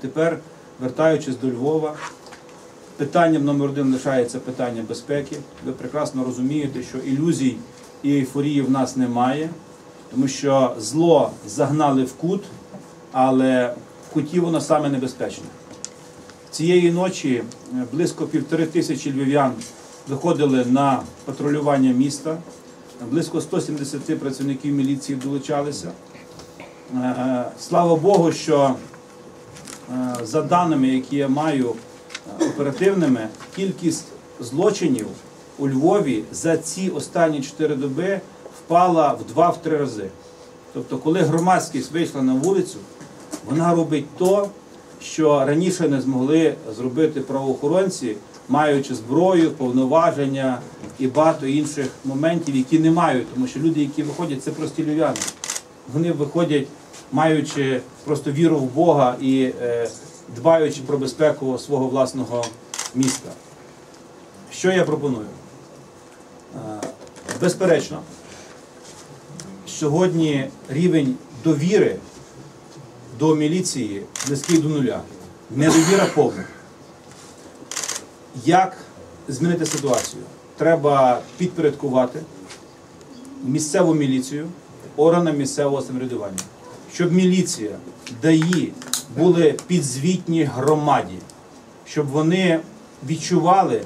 Тепер, вертаючись до Львова, питанням номер один лишається питання безпеки. Ви прекрасно розумієте, що ілюзій і ейфорії в нас немає, тому що зло загнали в кут, але в куті воно саме небезпечне. Цієї ночі е, близько півтори тисячі львів'ян виходили на патрулювання міста. Близько 170 працівників міліції долучалися. Е, Слава Богу, що е, за даними, які я маю е, оперативними, кількість злочинів у Львові за ці останні 4 доби впала в 2-3 рази. Тобто, коли громадськість вийшла на вулицю, вона робить то, що раніше не змогли зробити правоохоронці, маючи зброю, повноваження і багато інших моментів, які не мають, тому що люди, які виходять, це прості львів'яни. Вони виходять, маючи просто віру в Бога і е, дбаючи про безпеку свого власного міста. Що я пропоную? Е, безперечно, сьогодні рівень довіри до міліції близький до нуля. Недовіра повна. Як змінити ситуацію? Треба підпорядкувати місцеву міліцію органам місцевого самоврядування, щоб міліція, ДАІ були підзвітні громаді, щоб вони відчували,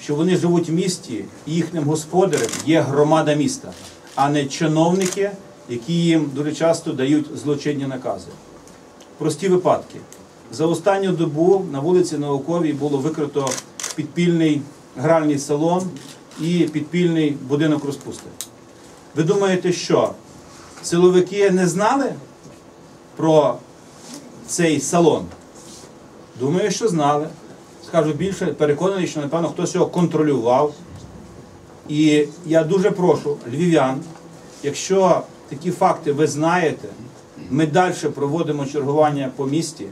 що вони живуть в місті, і їхнім господарем є громада міста, а не чиновники, які їм дуже часто дають злочинні накази. Прості випадки. За останню добу на вулиці Науковій було викрито підпільний гральний салон і підпільний будинок розпусти. Ви думаєте, що силовики не знали про цей салон? Думаю, що знали. Скажу більше, переконаний, що напевно хтось його контролював. І я дуже прошу львів'ян, якщо такі факти ви знаєте, ми далі проводимо чергування по місті.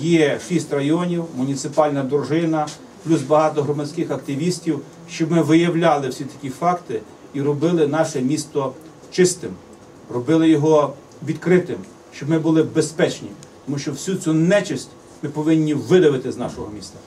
Є шість районів, муніципальна дружина, плюс багато громадських активістів, щоб ми виявляли всі такі факти і робили наше місто чистим, робили його відкритим, щоб ми були безпечні, тому що всю цю нечисть ми повинні видавити з нашого міста.